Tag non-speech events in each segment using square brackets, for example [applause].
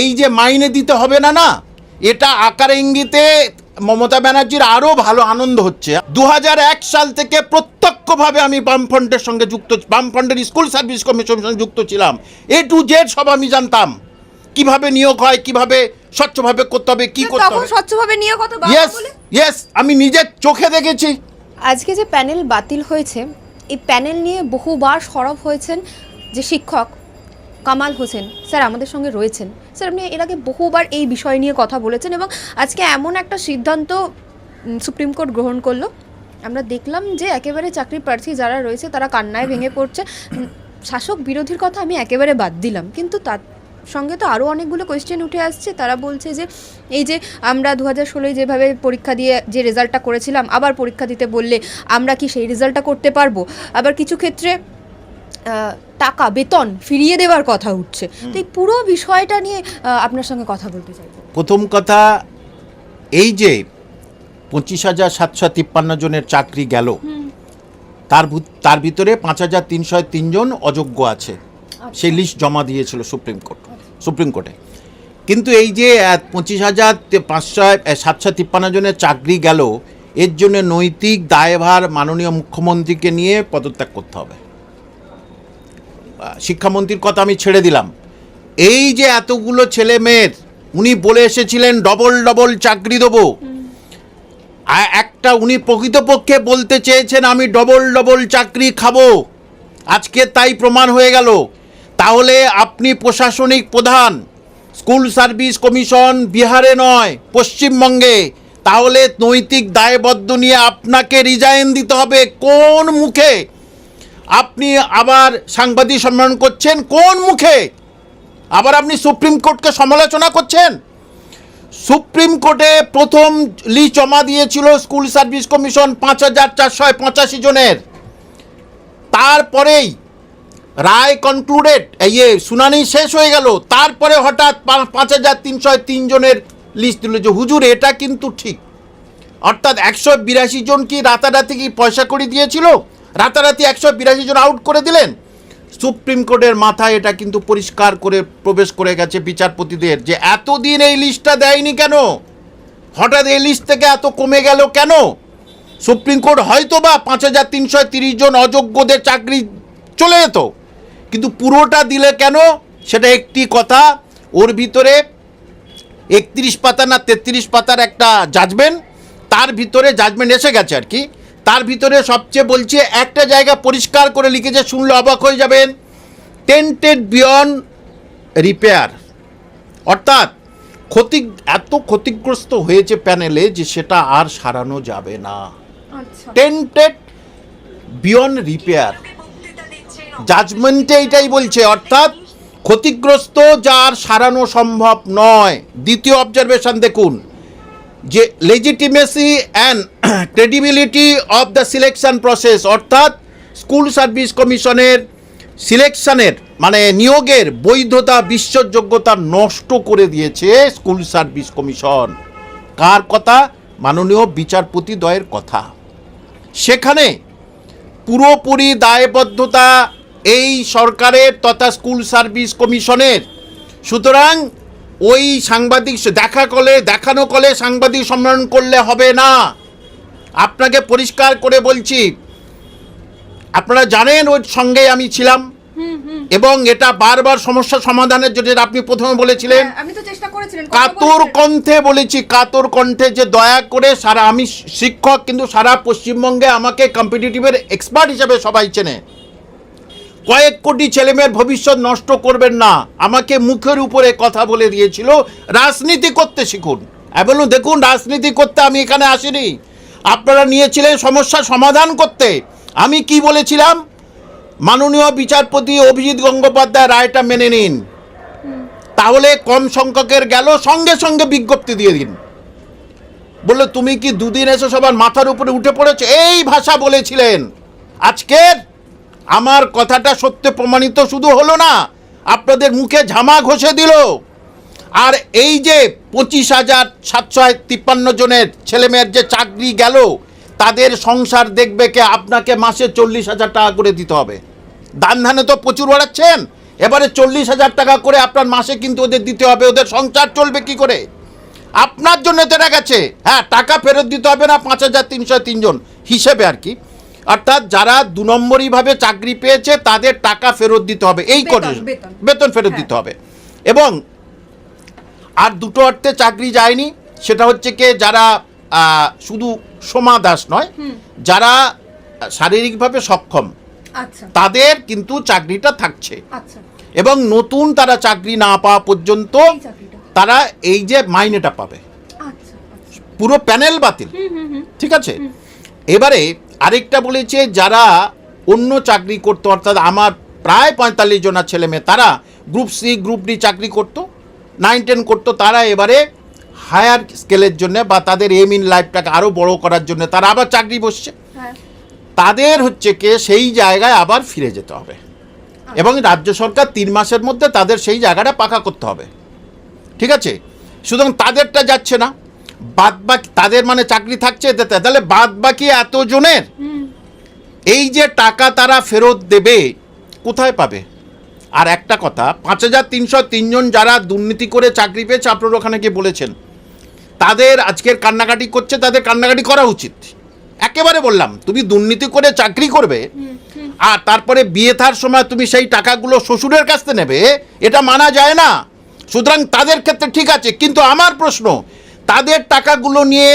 এই যে মাইনে দিতে হবে না না এটা আকার ইঙ্গিতে মমতা ব্যানার্জির আরও ভালো আনন্দ হচ্ছে। দু সাল থেকে প্রত্যক্ষভাবে আমি বামফ্রন্টের সঙ্গে যুক্ত বামফ্রন্টের স্কুল সার্ভিস কমিশনের সঙ্গে যুক্ত ছিলাম। এ টু জেড সব আমি জানতাম। কীভাবে নিয়োগ হয় কীভাবে স্বচ্ছভাবে করতে হবে কি করতে হবে? স্বচ্ছভাবে নিয়ে কথা বাবা ইয়েস ইয়েস আমি নিজের চোখে দেখেছি। আজকে যে প্যানেল বাতিল হয়েছে এই প্যানেল নিয়ে বহুবার সরব হয়েছেন যে শিক্ষক কামাল হোসেন, স্যার আমাদের সঙ্গে রয়েছেন। স্যার, আপনি এর আগে বহুবার এই বিষয় নিয়ে কথা বলেছেন এবং আজকে এমন একটা সিদ্ধান্ত সুপ্রিম কোর্ট গ্রহণ করল। আমরা দেখলাম যে একেবারে চাকরি প্রার্থী যারা রয়েছে, তারা কান্নায় ভেঙে পড়ছে। শাসক বিরোধীর কথা আমি একেবারে বাদ দিলাম। কিন্তু তার সঙ্গে তো আরও অনেকগুলো কোয়েশ্চেন উঠে আসছে। তারা বলছে যে, এই যে আমরা দু হাজার ষোলোয় যেভাবে পরীক্ষা দিয়ে যে রেজাল্টটা করেছিলাম, আবার পরীক্ষা দিতে বললে আমরা কি সেই রেজাল্টটা করতে পারব? আবার কিছু ক্ষেত্রে টাকা বেতন ফিরিয়ে দেওয়ার কথা উঠছে। তো এই পুরো বিষয়টা নিয়ে আপনার সঙ্গে কথা বলতে চাইব প্রথম কথা এই যে পঁচিশ হাজার সাতশো তিপ্পান্ন জনের চাকরি গেল তার তার ভিতরে পাঁচ হাজার তিনশো তিনজন অযোগ্য আছে। সেই লিস্ট জমা দিয়েছিল সুপ্রিম কোর্ট সুপ্রিম কোর্টে। কিন্তু এই যে পঁচিশ হাজার পাঁচশো সাতশো তিপ্পান্ন জনের চাকরি গেল এর জন্য নৈতিক দায়ভার মাননীয় মুখ্যমন্ত্রীকে নিয়ে পদত্যাগ করতে হবে। শিক্ষামন্ত্রীর কথা আমি ছেড়ে দিলাম। এই যে এতগুলো ছেলে মেয়ের, উনি বলে এসেছিলেন, ডবল ডবল চাকরি দেবো। একটা উনি প্রকৃতপক্ষে বলতে চেয়েছেন, আমি ডবল ডবল চাকরি খাব। আজকে তাই প্রমাণ হয়ে গেল। তাহলে আপনি প্রশাসনিক প্রধান, স্কুল সার্ভিস কমিশন বিহারে নয়, পশ্চিমবঙ্গে। তাহলে নৈতিক দায়বদ্ধ নিয়ে আপনাকে রিজাইন দিতে হবে কোন মুখে? আপনি আবার সাংবাদিক সম্মেলন করছেন, কোন মুখে? আবার আপনি সুপ্রিম কোর্টকে সমালোচনা করছেন? সুপ্রিম কোর্টে প্রথম লি জমা দিয়েছিল স্কুল সার্ভিস কমিশন পাঁচ হাজার চারশো পঁচাশি জনের। তারপরেই রায় কনক্লুডেড ইয়ে শুনানি শেষ হয়ে গেল, তারপরে হঠাৎ পাঁচ হাজার তিনশো তিনজনের লিস্ট দিল যে, হুজুর, এটা কিন্তু ঠিক। অর্থাৎ একশো বিরাশি জন কি রাতারাতি কি পয়সা করে দিয়েছিল? রাতারাতি একশো বিরাশি জন আউট করে দিলেন। সুপ্রিম কোর্টের মাথায় এটা কিন্তু পরিষ্কার করে প্রবেশ করে গেছে বিচারপতিদের যে এতদিন এই লিস্টটা দেয়নি কেন? হঠাৎ এই লিস্ট থেকে এত কমে গেল কেন? সুপ্রিম কোর্ট হয়তো বা পাঁচ হাজার তিনশো তিরিশ জন অযোগ্যদের চাকরি চলে যেত, কিন্তু পুরোটা দিলে কেন? সেটা একটি কথা, ওর ভিতরে একত্রিশ পাতা না তেত্রিশ পাতার একটা জাজমেন্ট তার ভিতরে জাজমেন্ট এসে গেছে আর কি। তার ভিতরে সবচেয়ে বলছে একটা জায়গা পরিষ্কার করে লিখেছে শুনলে অবাক হয়ে যাবেন টেন্টেড বিয়ন রিপেয়ার অর্থাৎ ক্ষতি এত ক্ষতিগ্রস্ত হয়েছে প্যানেলে যে সেটা আর সারানো যাবে না। টেন্টেড বিয়ন রিপেয়ার জাজমেন্টে এটাই বলছে অর্থাৎ ক্ষতিগ্রস্ত যার সারানো সম্ভব নয়। দ্বিতীয় অবজারভেশন দেখুন যে legitimacy and credibility of the selection process অর্থাৎ স্কুল সার্ভিস কমিশনের সিলেকশনের মানে নিয়োগের বৈধতা বিশ্বাসযোগ্যতা নষ্ট করে দিয়েছে স্কুল সার্ভিস কমিশন কার কথা? মাননীয় বিচারপতি দ্বয়ের কথা। সেখানে পুরোপুরি দায়বদ্ধতা এই সরকারের তথা স্কুল সার্ভিস কমিশনের সুতরাং ওই সাংবাদিক, দেখা কলে, দেখানো কলে সাংবাদিক সম্মেলন করলে হবে না। আপনাকে পরিষ্কার করে বলছি আপনারা জানেন ওর সঙ্গে আমি ছিলাম এবং এটা বারবার সমস্যা সমাধানের জন্য আপনি প্রথমে বলেছিলেন। আমি তো চেষ্টা করেছিলেন কাতর কণ্ঠে বলেছি কাতর কণ্ঠে যে দয়া করে সারা আমি শিক্ষক কিন্তু সারা পশ্চিমবঙ্গে আমাকে কম্পিটিটিভের এক্সপার্ট হিসেবে সবাই চেনে। কয়েক কোটি ছেলেমেয়ের ভবিষ্যৎ নষ্ট করবেন না আমাকে মুখের উপরে কথা বলে দিয়েছিল রাজনীতি করতে শিখুন। এবং দেখুন রাজনীতি করতে আমি এখানে আসিনি। আপনারা নিয়েছিলেন সমস্যা সমাধান করতে। আমি কি বলেছিলাম? মাননীয় বিচারপতি অভিজিৎ গঙ্গোপাধ্যায় রায়টা মেনে নিন। তাহলে কম সংখ্যকের গেল, সঙ্গে সঙ্গে বিজ্ঞপ্তি দিয়ে দিন। বলল, তুমি কি দুদিন এসে সবার মাথার উপরে উঠে পড়েছো? এই ভাষা বলেছিলেন। আজকের আমার কথাটা সত্য প্রমাণিত শুধু হলো না, আপনাদের মুখে ঝামা ঘষে দিল। আর এই যে পঁচিশ হাজার সাতশো তিপ্পান্ন জনের ছেলেমেয়ের যে চাকরি গেল তাদের সংসার দেখবে কে? আপনাকে মাসে চল্লিশ হাজার টাকা করে দিতে হবে। দান ধানে তো প্রচুর বাড়াচ্ছেন। এবারে চল্লিশ হাজার টাকা করে আপনার মাসে কিন্তু ওদের দিতে হবে। ওদের সংসার চলবে কি করে? আপনার জন্য তো এটা গেছে। হ্যাঁ টাকা ফেরত দিতে হবে না পাঁচ হাজার তিনশো তিনজন হিসেবে আর কি। অর্থাৎ যারা দু নম্বরইভাবে চাকরি পেয়েছে তাদের টাকা ফেরত দিতে হবে। এই করে বেতন। বেতন ফেরত হ্যাঁ। দিতে হবে। এবং আর দুটো অর্থে চাকরি যায়নি সেটা হচ্ছে কি যারা শুধু সোমা দাস নয় যারা শারীরিকভাবে সক্ষম আচ্ছা। তাদের কিন্তু চাকরিটা থাকছে। আচ্ছা। এবং নতুন তারা চাকরি না পাওয়া পর্যন্ত তারা এই যে মাইনেটা পাবে। আচ্ছা পুরো প্যানেল বাতিল। ঠিক আছে? এবারে আরেকটা বলেছে যারা অন্য চাকরি করতো অর্থাৎ আমার প্রায় পঁয়তাল্লিশ জনের ছেলে মেয়ে তারা গ্রুপ সি গ্রুপ ডি চাকরি করতো। নাইন টেন করতো তারা এবারে হায়ার স্কেলের জন্য বা তাদের এম ইন লাইফটাকে আরও বড় করার জন্য তারা আবার চাকরি বসছে। হ্যাঁ। তাদের হচ্ছে কে সেই জায়গায় আবার ফিরে যেতে হবে। এবং রাজ্য সরকার তিন মাসের মধ্যে তাদের সেই জায়গাটা পাকা করতে হবে। ঠিক আছে? সুতরাং তাদেরটা যাচ্ছে না। বাদ বাকি তাদের মানে চাকরি থাকছে এতে তাহলে বাদ বাকি এতজনের এই যে টাকা তারা ফেরত দেবে কোথায় পাবে? আর একটা কথা, পাঁচ হাজার তিনশো তিনজন যারা দুর্নীতি করে চাকরি পেয়েছে, আপনারা ওখানে গিয়ে বলেছেন। তাদের আজকের কান্নাকাটি করছে, তাদের কান্নাকাটি করা উচিত। একেবারে বললাম, তুমি দুর্নীতি করে চাকরি করবে, আর তারপরে বিয়ে থার সময় তুমি সেই টাকাগুলো শ্বশুরের কাছ থেকে নেবে, এটা মানা যায় না। সুতরাং তাদের ক্ষেত্রে ঠিক আছে, কিন্তু আমার প্রশ্ন, তাদের টাকাগুলো নিয়ে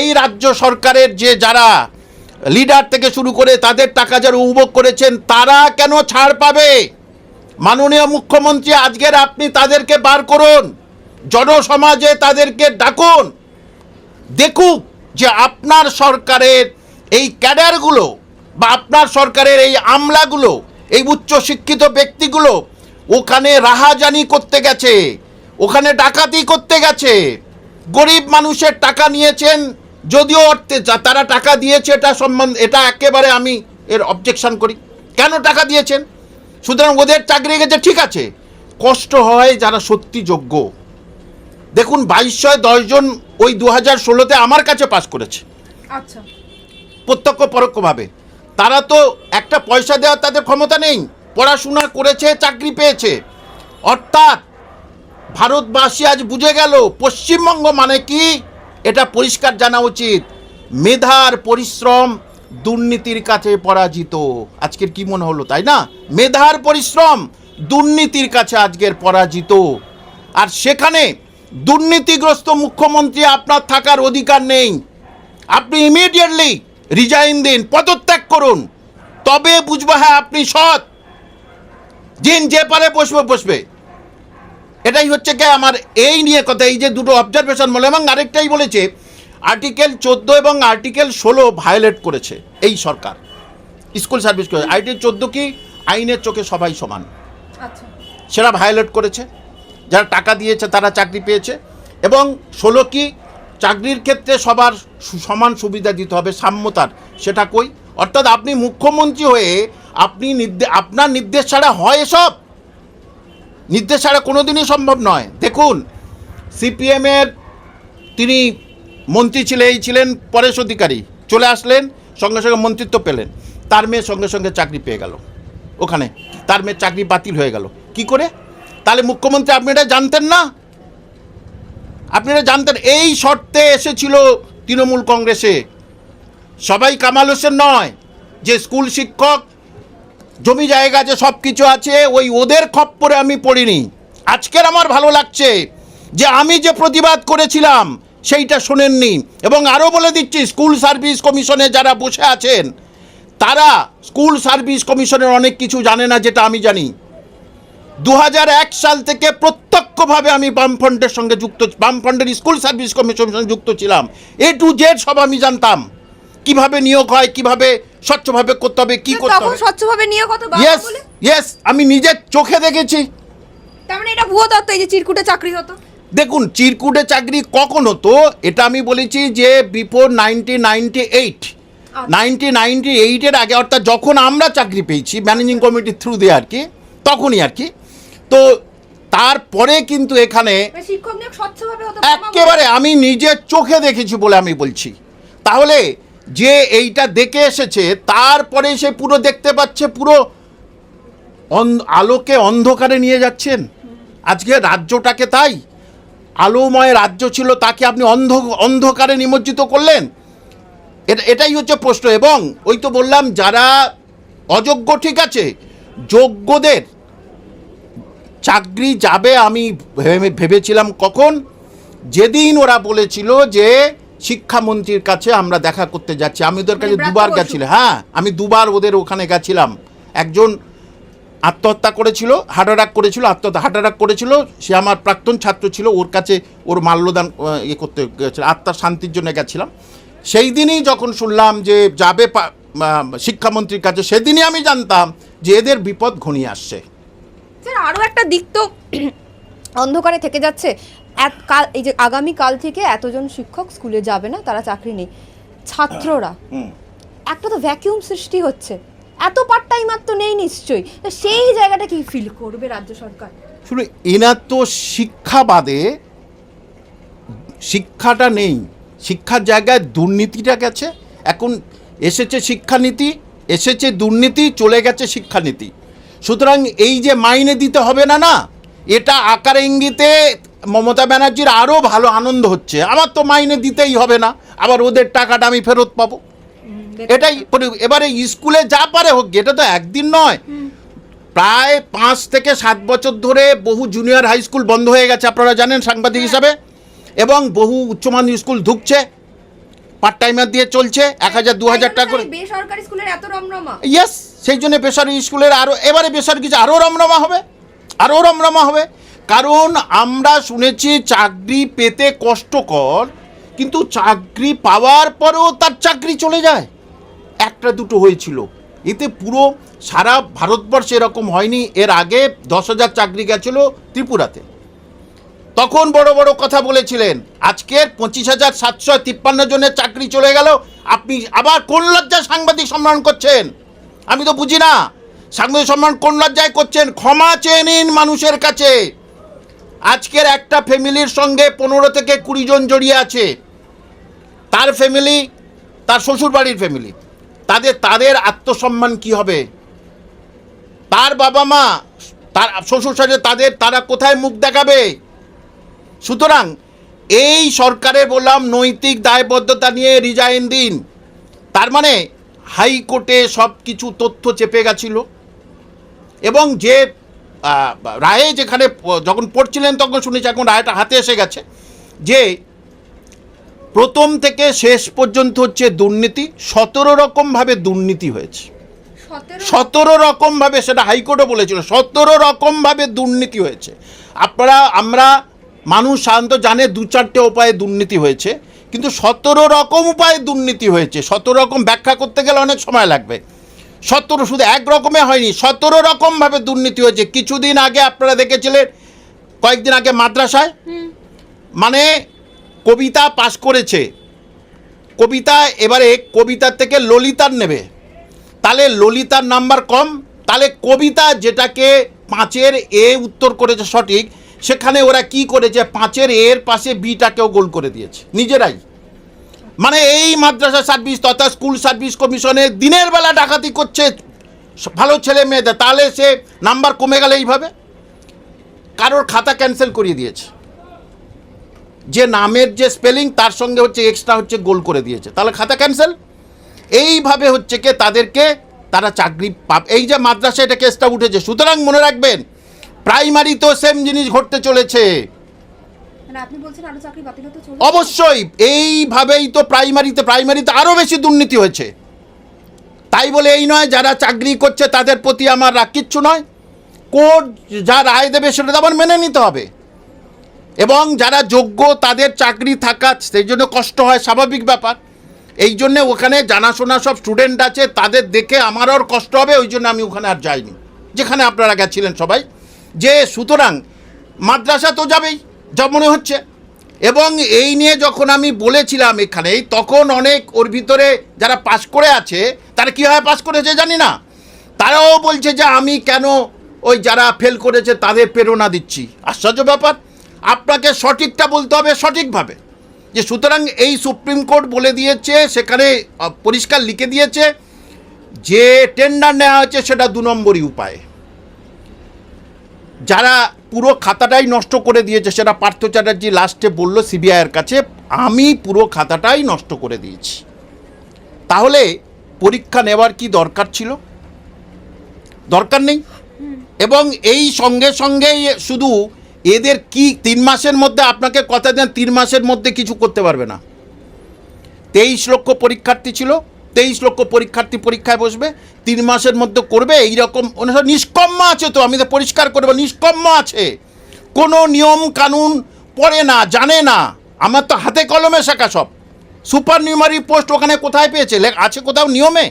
এই রাজ্য সরকারের যে যারা লিডার থেকে শুরু করে তাদের টাকা যারা উপভোগ করেছেন, তারা কেন ছাড় পাবে? মাননীয় মুখ্যমন্ত্রী, আজকের আপনি তাদেরকে বার করুন। জনসমাজে তাদেরকে ডাকুন। দেখুক যে আপনার সরকারের এই ক্যাডারগুলো বা আপনার সরকারের এই আমলাগুলো, এই উচ্চ শিক্ষিত ব্যক্তিগুলো ওখানে রাহাজানি করতে গেছে, ওখানে ডাকাতি করতে গেছে। গরিব মানুষের টাকা নিয়েছেন, যদিও অর্থে তারা টাকা দিয়েছে, এটা সম্বন্ধে এটা একেবারে আমি এর অবজেকশন করি। কেন টাকা দিয়েছেন? সুতরাং ওদের চাকরি গেছে ঠিক আছে। কষ্ট হয় যারা সত্যি যোগ্য। দেখুন বাইশশো দশজন ওই দু হাজার ষোলোতে আমার কাছে পাস করেছে। আচ্ছা। প্রত্যক্ষ পরোক্ষভাবে। তারা তো একটা পয়সা দেওয়ার তাদের ক্ষমতা নেই। পড়াশোনা করেছে চাকরি পেয়েছে। অর্থাৎ ভারতবাসী আজ বুঝে গেল পশ্চিমবঙ্গ মানে কি? এটা পরিষ্কার জানা উচিত। মেধার পরিশ্রম দুর্নীতির কাছে পরাজিত। আজকের কি মনে হলো, তাই না? মেধার পরিশ্রম দুর্নীতির কাছে আজকের পরাজিত। আর সেখানে দুর্নীতিগ্রস্ত মুখ্যমন্ত্রী আপনার থাকার অধিকার নেই। আপনি ইমিডিয়েটলি রিজাইন দিন, পদত্যাগ করুন। তবে বুঝব হ্যাঁ আপনি সৎ। জিন যে পারে বসবে বসবে। এটাই হচ্ছে কি? আমার এই নিয়ে কথা, এই যে দুটো অবজারভেশন বলে, এবং আরেকটাই বলেছে আর্টিকেল চোদ্দ এবং আর্টিকেল ষোলো ভায়োলেট করেছে এই সরকার। স্কুল সার্ভিস করে আর্টিকেল চোদ্দ কি? আইনের চোখে সবাই সমান। আচ্ছা। সেটা ভায়োলেট করেছে। যারা টাকা দিয়েছে তারা চাকরি পেয়েছে। এবং ষোলো কি? চাকরির ক্ষেত্রে সবার সমান সুবিধা দিতে হবে সাম্যতার। সেটা কই? অর্থাৎ আপনি মুখ্যমন্ত্রী হয়ে আপনি আপনার নির্দেশ ছাড়া হয় এসব? নির্দেশ ছাড়া কোনো দিনই সম্ভব নয়। দেখুন সিপিএমের তিনি মন্ত্রী ছিলেন এই ছিলেন পরেশ অধিকারী। চলে আসলেন, সঙ্গে সঙ্গে মন্ত্রিত্ব পেলেন। তার মেয়ে সঙ্গে সঙ্গে চাকরি পেয়ে গেল। ওখানে। তার মেয়ের চাকরি বাতিল হয়ে গেল। কি করে? তাহলে মুখ্যমন্ত্রী, আপনি এটা জানতেন না? আপনারা জানতেন? এই শর্তে এসেছিল তৃণমূল কংগ্রেসে। সবাই কামাল হোসেন নয়, যে স্কুল শিক্ষক, জমি জায়গা যে সব কিছু আছে, ওই ওদের খপ্পরে আমি পড়িনি। আজকের আমার ভালো লাগছে যে আমি যে প্রতিবাদ করেছিলাম সেইটা শোনেননি। এবং আরও বলে দিচ্ছি স্কুল সার্ভিস কমিশনে যারা বসে আছেন তারা স্কুল সার্ভিস কমিশনের অনেক কিছু জানে না যেটা আমি জানি। দু হাজার এক সাল থেকে প্রত্যক্ষভাবে আমি বামফ্রন্টের সঙ্গে যুক্ত বামফ্রন্টের স্কুল সার্ভিস কমিশনের সঙ্গে যুক্ত ছিলাম। এ টু জেড সব আমি জানতাম। কীভাবে নিয়োগ হয় কীভাবে স্বচ্ছভাবে করতে হবে কি করতে হবে? স্বচ্ছভাবে নিয়োগ বাবা ইয়েস ইয়েস আমি নিজের চোখে দেখেছি। তার মানে এটা ভুয়ো তত্ত্ব এই যে চিরকুটে চাকরি হতো। দেখুন চিরকুটে চাকরি কখন হতো এটা আমি বলেছি যে before nineteen ninety eight nineteen ninety এইটের আগে অর্থাৎ যখন আমরা চাকরি পেয়েছি ম্যানেজিং কমিটির থ্রু দিয়ে আর কি তখনই আর কি তো তারপরে কিন্তু এখানে মানে। একেবারে আমি নিজের চোখে দেখেছি বলে আমি বলছি। তাহলে যে এইটা দেখে এসেছে তারপরে সে পুরো দেখতে পাচ্ছে পুরো আলোকে অন্ধকারে নিয়ে যাচ্ছেন। আজকে রাজ্যটাকে তাই আলোময় রাজ্য ছিল তাকে আপনি অন্ধ অন্ধকারে নিমজ্জিত করলেন? এটা এটাই হচ্ছে প্রশ্ন। এবং ওই তো বললাম যারা অযোগ্য ঠিক আছে যোগ্যদের চাকরি যাবে আমি ভেবে- ভেবেছিলাম কখন? যেদিন ওরা বলেছিল যে শিক্ষামন্ত্রীর কাছে আমরা দেখা করতে যাচ্ছি। আমি ওদের কাছে মানে দুবার গেছিলাম। হ্যাঁ আমি দুবার ওদের ওখানে গেছিলাম। একজন আত্মহত্যা করেছিল হার্ট অ্যাটাক করেছিল আত্মহত্যা হার্ট অ্যাটাক করেছিল। সে আমার প্রাক্তন ছাত্র ছিল ওর কাছে ওর মাল্যদান ইয়ে করতে গেছিল আত্মার শান্তির জন্য গেছিলাম। সেই দিনই যখন শুনলাম যে যাবে শিক্ষামন্ত্রীর কাছে সেদিনই আমি জানতাম যে এদের বিপদ ঘনিয়ে আসছে। আরও একটা দিক তো [clears throat] অন্ধকারে থেকে যাচ্ছে। কাল এই যে আগামী কাল থেকে এতজন শিক্ষক স্কুলে যাবে না তারা চাকরি নেই। ছাত্ররা। একটা তো ভ্যাকিউম সৃষ্টি হচ্ছে। এত পার্ট টাইমার তো নেই নিশ্চয়ই। তো সেই জায়গাটা কি ফিল করবে রাজ্য সরকার? শুনে এনার তো শিক্ষা বাদে শিক্ষাটা নেই। শিক্ষার জায়গায় দুর্নীতিটা গেছে। এখন এসেছে শিক্ষানীতি, এসেছে দুর্নীতি, চলে গেছে শিক্ষানীতি। সুতরাং এই যে মাইনে দিতে হবে না না, এটা আকার ইঙ্গিতে মমতা ব্যানার্জির আরও ভালো আনন্দ হচ্ছে। আমার তো মাইনে দিতেই হবে না। আবার ওদের টাকাটা আমি ফেরত পাবো। এটাই এবারে স্কুলে যা পারে হোক এটা তো একদিন নয়। প্রায় পাঁচ থেকে সাত বছর ধরে বহু জুনিয়র হাই স্কুল বন্ধ হয়ে গেছে আপনারা জানেন সাংবাদিক হিসাবে। এবং বহু উচ্চমাধ্যমিক স্কুল ঢুকছে পার্ট টাইমার দিয়ে চলছে এক হাজার দু হাজার টাকা করে। বেসরকারি স্কুলের এত রমরমা। ইয়েস সেই জন্য বেসরকারি স্কুলের আরও এবারে বেসরকারি কিছু আরও রমরমা হবে আরও রমরমা হবে। কারণ আমরা শুনেছি চাকরি পেতে কষ্টকর কিন্তু চাকরি পাওয়ার পরেও তার চাকরি চলে যায়। একটা দুটো হয়েছিল। এতে পুরো সারা ভারতবর্ষে এরকম হয়নি। এর আগে দশ হাজার চাকরি গেছিল ত্রিপুরাতে। তখন বড় বড় কথা বলেছিলেন আজকের পঁচিশ হাজার সাতশো তিপ্পান্ন জনের চাকরি চলে গেল, আপনি আবার কোন লজ্জায় সাংবাদিক সম্মান করছেন? আমি তো বুঝি না। সাংবাদিক সম্মান কোন লজ্জায় করছেন? ক্ষমা চেয়ে নিন মানুষের কাছে। আজকের একটা ফ্যামিলির সঙ্গে পনেরো থেকে কুড়ি জন জড়িয়ে আছে। তার ফ্যামিলি, তার শ্বশুর বাড়ির ফ্যামিলি। তাদের তাদের আত্মসম্মান কি হবে? তার বাবা মা, তার শ্বশুর শাশুড়ি, তাদের, তারা কোথায় মুখ দেখাবে? সুতরাং এই সরকারে বললাম নৈতিক দায়বদ্ধতা নিয়ে রিজাইন দিন। তার মানে হাইকোর্টে সব কিছু তথ্য চেপে গেছিল। এবং যে রায়ে যেখানে যখন পড়ছিলেন তখন শুনেছি এখন রায়টা হাতে এসে গেছে যে প্রথম থেকে শেষ পর্যন্ত হচ্ছে দুর্নীতি সতেরো রকমভাবে দুর্নীতি হয়েছে। সতেরো রকমভাবে সেটা হাইকোর্টও বলেছিল সতেরো রকমভাবে দুর্নীতি হয়েছে। আপনারা আমরা মানুষ সাধারণত জানে দু চারটে উপায়ে দুর্নীতি হয়েছে কিন্তু সতেরো রকম উপায়ে দুর্নীতি হয়েছে। সতেরো রকম ব্যাখ্যা করতে গেলে অনেক সময় লাগবে। সতেরো শুধু এক রকমে হয়নি সতেরো রকমভাবে দুর্নীতি হয়েছে। কিছুদিন আগে আপনারা দেখেছিলেন কয়েকদিন আগে মাদ্রাসায় মানে কবিতা পাশ করেছে। কবিতা এবারে কবিতার থেকে ললিতার নেবে। তাহলে ললিতার নাম্বার কম, তাহলে কবিতা যেটাকে পাঁচের এ উত্তর করেছে সঠিক, সেখানে ওরা কি করেছে? পাঁচের এর পাশে বিটাকেও গোল করে দিয়েছে, নিজেরাই। মানে এই মাদ্রাসা সার্ভিস তথা স্কুল সার্ভিস কমিশনে দিনের বেলা ডাকাতি করছে ভালো ছেলে মেয়েদের, তাহলে সে নাম্বার কমে গেলে এইভাবে? কারোর খাতা ক্যান্সেল করিয়ে দিয়েছে। যে নামের যে স্পেলিং তার সঙ্গে হচ্ছে এক্সট্রা হচ্ছে গোল করে দিয়েছে। তাহলে খাতা ক্যান্সেল এইভাবে হচ্ছে কি তাদেরকে তারা চাকরি পাব। এই যে মাদ্রাসা এটা কেসটা উঠেছে সুতরাং মনে রাখবেন প্রাইমারি তো সেম জিনিস ঘটতে চলেছে। মানে আপনি বলছেন আরও চাকরি বাতিল হতে চলে অবশ্যই এইভাবেই তো প্রাইমারিতে প্রাইমারিতে আরও বেশি দুর্নীতি হয়েছে। তাই বলে এই নয় যারা চাকরি করছে তাদের প্রতি আমার রাগ কিচ্ছু নয়। কোর্ট যা রায় দেবে সেটা তো আবার মেনে নিতে হবে। এবং যারা যোগ্য, তাদের চাকরি থাকা, সেই জন্য কষ্ট হয়, স্বাভাবিক ব্যাপার। এই জন্য ওখানে জানাশোনা সব স্টুডেন্ট আছে, তাদের দেখে আমারও আর কষ্ট হবে, ওই জন্য আমি ওখানে আর যাইনি। যেখানে আপনারা গেছিলেন সবাই। যে সুতরাং মাদ্রাসা তো যাবেই, যা মনে হচ্ছে। এবং এই নিয়ে যখন আমি বলেছিলাম এখানেই, তখন অনেক ওর ভিতরে যারা পাশ করে আছে, তারা কীভাবে পাশ করেছে জানি না। তারাও বলছে যে আমি কেন ওই যারা ফেল করেছে, তাদের প্রেরণা দিচ্ছি। আশ্চর্য ব্যাপার। আপনাকে সঠিকটা বলতে হবে সঠিকভাবে। যে সুতরাং এই সুপ্রিম কোর্ট বলে দিয়েছে সেখানে পরিষ্কার লিখে দিয়েছে যে টেন্ডার নেওয়া হয়েছে সেটা দু নম্বরই উপায়। যারা পুরো খাতাটাই নষ্ট করে দিয়েছে সেটা পার্থ চ্যাটার্জি লাস্টে বলল সিবিআইয়ের কাছে আমি পুরো খাতাটাই নষ্ট করে দিয়েছি। তাহলে পরীক্ষা নেওয়ার কি দরকার ছিল? দরকার নেই? এবং এই সঙ্গে সঙ্গে শুধু এদের কি তিন মাসের মধ্যে আপনাকে কথা দেন, তিন মাসের মধ্যে কিছু করতে পারবে না। তেইশ লক্ষ পরীক্ষার্থী ছিল, তেইশ লক্ষ পরীক্ষার্থী পরীক্ষায় বসবে, তিন মাসের মধ্যে করবে, এইরকম অনুসার নিষ্কম্ম আছে তো, আমি তো পরিষ্কার করব নিষ্কম্ম আছে। কোনো নিয়ম কানুন পড়ে না, জানে না। আমার তো হাতে কলমে শেখা সব। সুপার নিউমারি পোস্ট ওখানে কোথায় পেয়েছে? আছে কোথাও নিয়মে?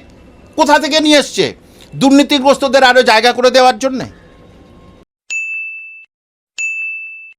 কোথা থেকে নিয়ে এসছে? দুর্নীতিগ্রস্তদের আরও জায়গা করে দেওয়ার জন্যে?